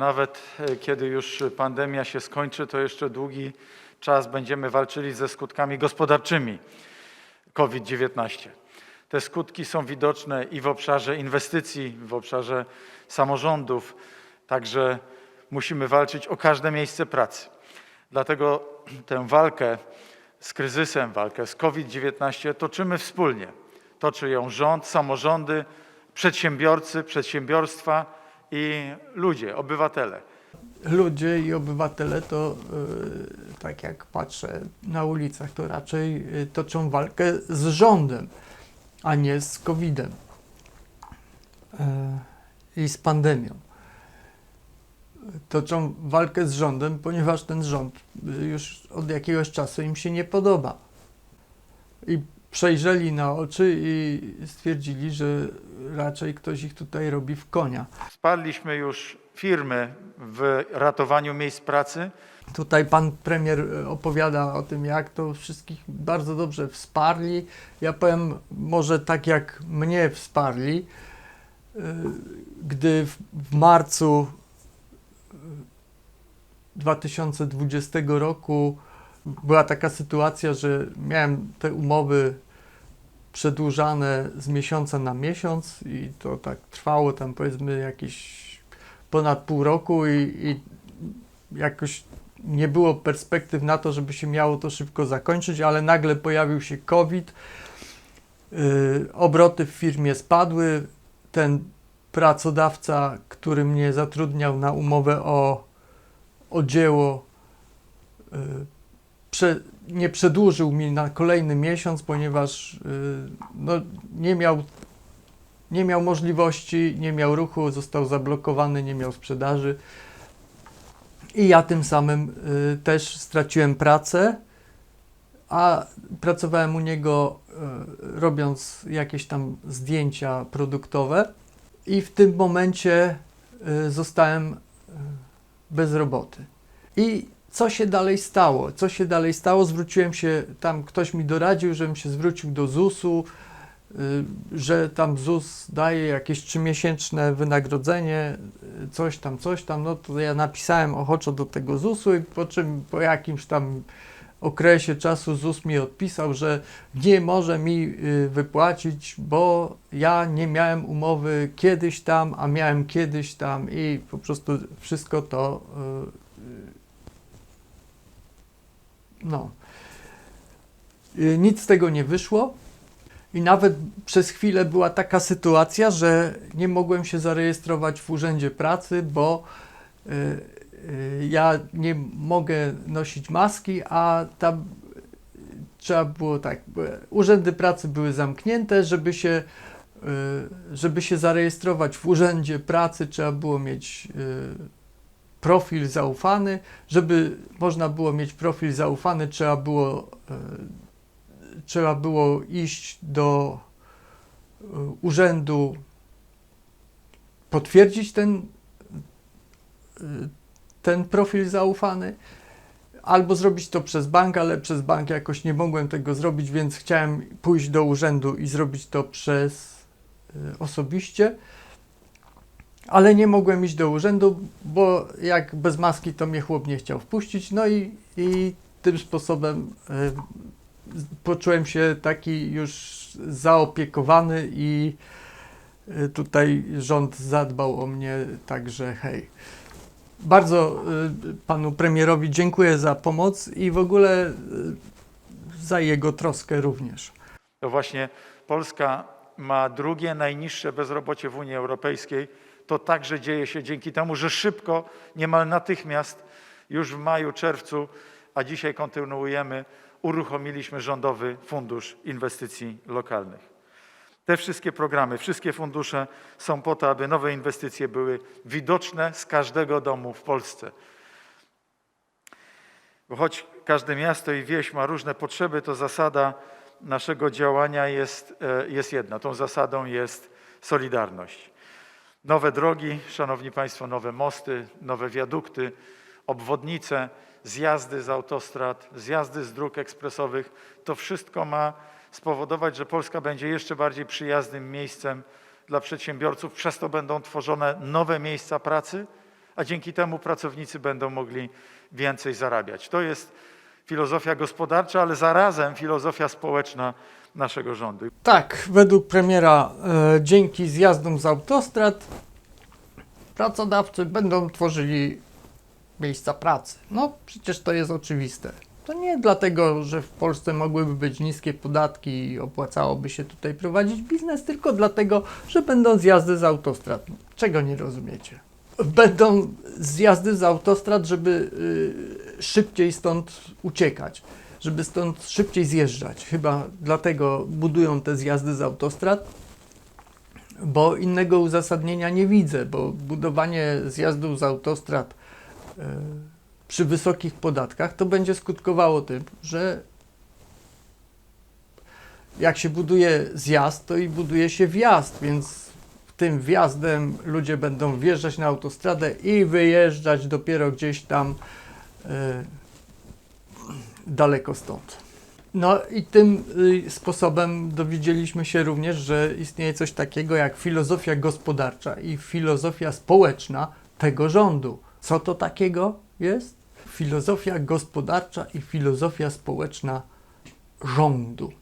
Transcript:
Nawet e, kiedy już pandemia się skończy, to jeszcze długi czas będziemy walczyli ze skutkami gospodarczymi COVID-19. Te skutki są widoczne i w obszarze inwestycji, w obszarze samorządów, także musimy walczyć o każde miejsce pracy. Dlatego tę walkę z kryzysem, walkę z COVID-19 toczymy wspólnie. Toczy ją rząd, samorządy, przedsiębiorcy, przedsiębiorstwa i ludzie, obywatele. ludzie i obywatele to, y, tak jak patrzę na ulicach, to raczej y, toczą walkę z rządem, a nie z COVID-em y, i z pandemią. Toczą walkę z rządem, ponieważ ten rząd już od jakiegoś czasu im się nie podoba. I przejrzeli na oczy i stwierdzili, że raczej ktoś ich tutaj robi w konia. Wsparliśmy już firmy w ratowaniu miejsc pracy. Tutaj pan premier e, opowiada o tym, jak to wszystkich bardzo dobrze wsparli. Ja powiem, może tak jak mnie wsparli, e, gdy w, marcu e, 2020 roku była taka sytuacja, że miałem te umowy przedłużane z miesiąca na miesiąc i to tak trwało tam powiedzmy jakieś ponad pół roku i, i jakoś nie było perspektyw na to, żeby się miało to szybko zakończyć, ale nagle pojawił się COVID, yy, obroty w firmie spadły, ten pracodawca, który mnie zatrudniał na umowę o, o dzieło, yy, prze, nie przedłużył mi na kolejny miesiąc, ponieważ yy, no, nie miał nie miał możliwości, nie miał ruchu, został zablokowany, nie miał sprzedaży. I ja tym samym y, też straciłem pracę, a pracowałem u niego y, robiąc jakieś tam zdjęcia produktowe i w tym momencie y, zostałem y, bez roboty. I co się dalej stało? Co się dalej stało? Zwróciłem się, tam ktoś mi doradził, żebym się zwrócił do ZUS-u, y, że tam ZUS daje jakieś trzymiesięczne wynagrodzenie, y, coś tam, coś tam, no to ja napisałem ochoczo do tego ZUS-u i po czym po jakimś tam okresie czasu ZUS mi odpisał, że nie może mi y, wypłacić, bo ja nie miałem umowy kiedyś tam, a miałem kiedyś tam i po prostu wszystko to no. Y, Nic z tego nie wyszło. I nawet przez chwilę była taka sytuacja, że nie mogłem się zarejestrować w urzędzie pracy, bo y, y, ja nie mogę nosić maski, a tam trzeba było tak. Urzędy pracy były zamknięte, żeby się, żeby się zarejestrować w urzędzie pracy, trzeba było mieć profil zaufany. Żeby można było mieć profil zaufany, trzeba było y, trzeba było iść do y, urzędu, potwierdzić ten, y, ten profil zaufany, albo zrobić to przez bank, ale przez bank jakoś nie mogłem tego zrobić, więc chciałem pójść do urzędu i zrobić to przez osobiście. Ale nie mogłem iść do urzędu, bo jak bez maski to mnie chłop nie chciał wpuścić. No i, i tym sposobem y, poczułem się taki już zaopiekowany i y, tutaj rząd zadbał o mnie, także hej. Bardzo y, panu premierowi dziękuję za pomoc i w ogóle y, za jego troskę również. To właśnie Polska ma drugie najniższe bezrobocie w Unii Europejskiej. To także dzieje się dzięki temu, że szybko, niemal natychmiast, już w maju, czerwcu, a dzisiaj kontynuujemy, uruchomiliśmy Rządowy Fundusz Inwestycji Lokalnych. Te wszystkie programy, wszystkie fundusze są po to, aby nowe inwestycje były widoczne z każdego domu w Polsce. Bo choć każde miasto i wieś ma różne potrzeby, to zasada naszego działania jest, e, jest jedna. Tą zasadą jest solidarność. Nowe drogi, szanowni państwo, nowe mosty, nowe wiadukty, obwodnice, zjazdy z autostrad, zjazdy z dróg ekspresowych, to wszystko ma spowodować, że Polska będzie jeszcze bardziej przyjaznym miejscem dla przedsiębiorców. Przez to będą tworzone nowe miejsca pracy, a dzięki temu pracownicy będą mogli więcej zarabiać. To jest filozofia gospodarcza, ale zarazem filozofia społeczna naszego rządu. Tak, według premiera, e, dzięki zjazdom z autostrad pracodawcy będą tworzyli miejsca pracy. No, przecież to jest oczywiste. To nie dlatego, że w Polsce mogłyby być niskie podatki i opłacałoby się tutaj prowadzić biznes, tylko dlatego, że będą zjazdy z autostrad. Czego nie rozumiecie? Będą zjazdy z autostrad, żeby y, szybciej stąd uciekać, żeby stąd szybciej zjeżdżać. Chyba dlatego budują te zjazdy z autostrad, bo innego uzasadnienia nie widzę, bo budowanie zjazdów z autostrad y, przy wysokich podatkach to będzie skutkowało tym, że jak się buduje zjazd, to i buduje się wjazd, więc tym wjazdem ludzie będą wjeżdżać na autostradę i wyjeżdżać dopiero gdzieś tam e, daleko stąd. No i tym y, sposobem dowiedzieliśmy się również, że istnieje coś takiego jak filozofia gospodarcza i filozofia społeczna tego rządu. Co to takiego jest? Filozofia gospodarcza i filozofia społeczna rządu.